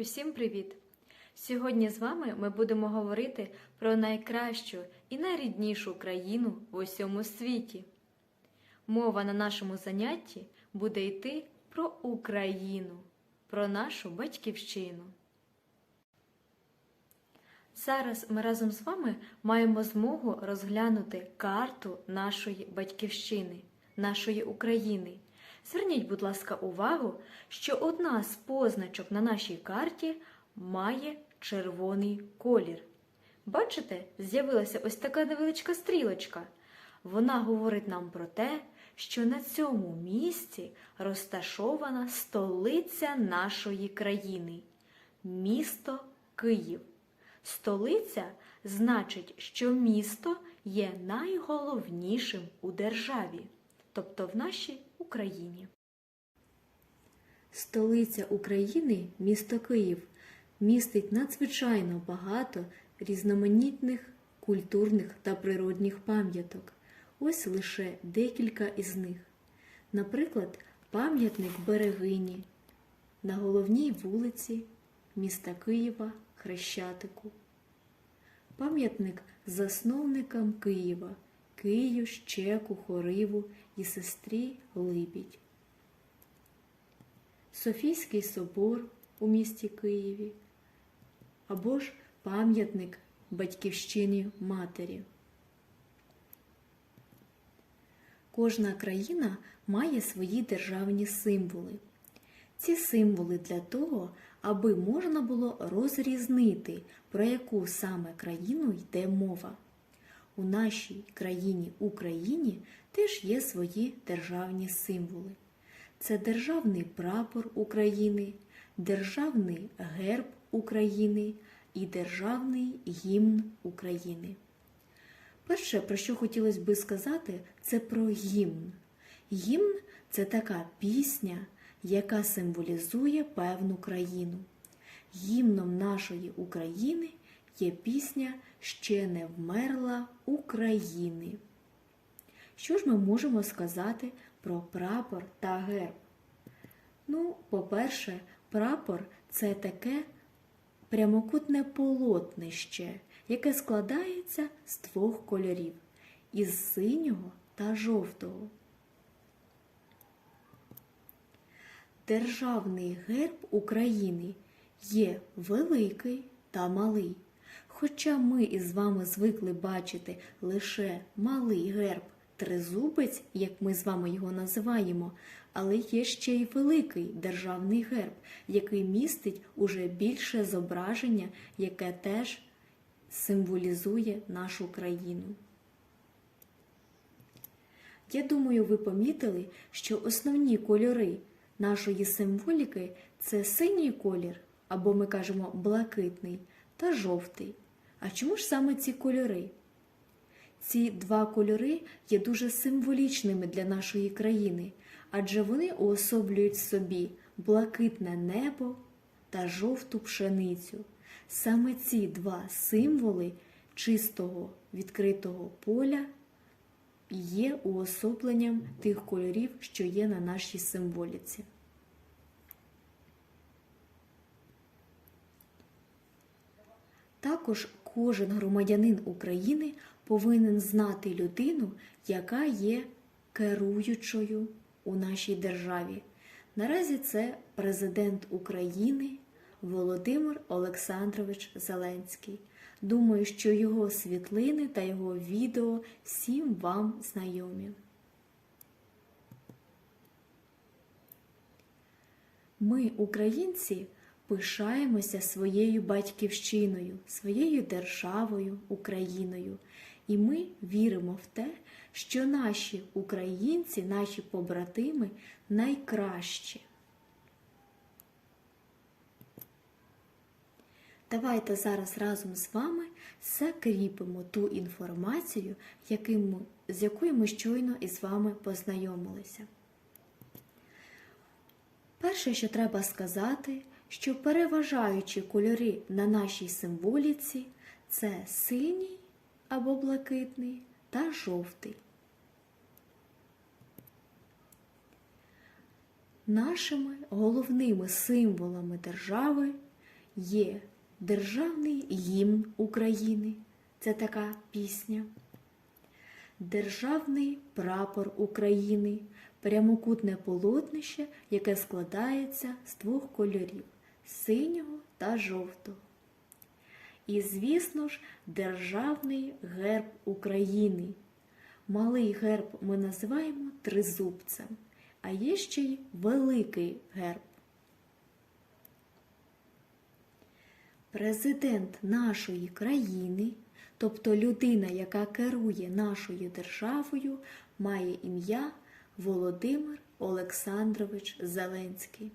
Усім привіт! Сьогодні з вами ми будемо говорити про найкращу і найріднішу країну в усьому світі. Мова на нашому занятті буде йти про Україну, про нашу батьківщину. Зараз ми разом з вами маємо змогу розглянути карту нашої батьківщини, нашої України. Зверніть, будь ласка, увагу, що одна з позначок на нашій карті має червоний колір. Бачите, з'явилася ось така невеличка стрілочка. Вона говорить нам про те, що на цьому місці розташована столиця нашої країни місто Київ. Столиця значить, що місто є найголовнішим у державі, тобто в нашій Україні. Столиця України, місто Київ, містить надзвичайно багато різноманітних культурних та природних пам'яток. Ось лише декілька із них. Наприклад, пам'ятник Берегині на головній вулиці міста Києва Хрещатику. Пам'ятник засновникам Києва Кию, Щеку, Хориву і сестрі Либідь. Софійський собор у місті Києві або ж пам'ятник Батьківщині Матері. Кожна країна має свої державні символи. Ці символи для того, аби можна було розрізнити, про яку саме країну йде мова. У нашій країні Україні теж є свої державні символи. Це державний прапор України, державний герб України і державний гімн України. Перше, про що хотілося би сказати, це про гімн. Гімн це така пісня, яка символізує певну країну. Гімном нашої України є пісня Ще не вмерла України. Що ж ми можемо сказати про прапор та герб? Ну, по-перше, прапор це таке прямокутне полотнище, яке складається з двох кольорів із синього та жовтого. Державний герб України є великий та малий. Хоча ми із вами звикли бачити лише малий герб тризубець, як ми з вами його називаємо, але є ще й великий державний герб, який містить уже більше зображення, яке теж символізує нашу країну. Я думаю, ви помітили, що основні кольори нашої символіки це синій колір, або ми кажемо блакитний, та жовтий. А чому ж саме ці кольори? Ці два кольори є дуже символічними для нашої країни, адже вони уособлюють собі блакитне небо та жовту пшеницю. Саме ці два символи чистого відкритого поля є уособленням тих кольорів, що є на нашій символіці. Також кожен громадянин України повинен знати людину, яка є керуючою у нашій державі. Наразі це президент України Володимир Олександрович Зеленський. Думаю, що його світлини та його відео всім вам знайомі. Ми, українці, пишаємося своєю батьківщиною, своєю державою, Україною. І ми віримо в те, що наші українці, наші побратими найкращі. Давайте зараз разом з вами закріпимо ту інформацію, яким з якою ми щойно із вами познайомилися. Перше, що треба сказати, що переважаючі кольори на нашій символіці це синій або блакитний та жовтий. Нашими головними символами держави є Державний гімн України. Це така пісня. Державний прапор України, прямокутне полотнище, яке складається з двох кольорів синього та жовтого. І, звісно ж, Державний герб України. Малий герб ми називаємо тризубцем, а є ще й великий герб. Президент нашої країни, тобто людина, яка керує нашою державою, має ім'я Володимир Олександрович Зеленський.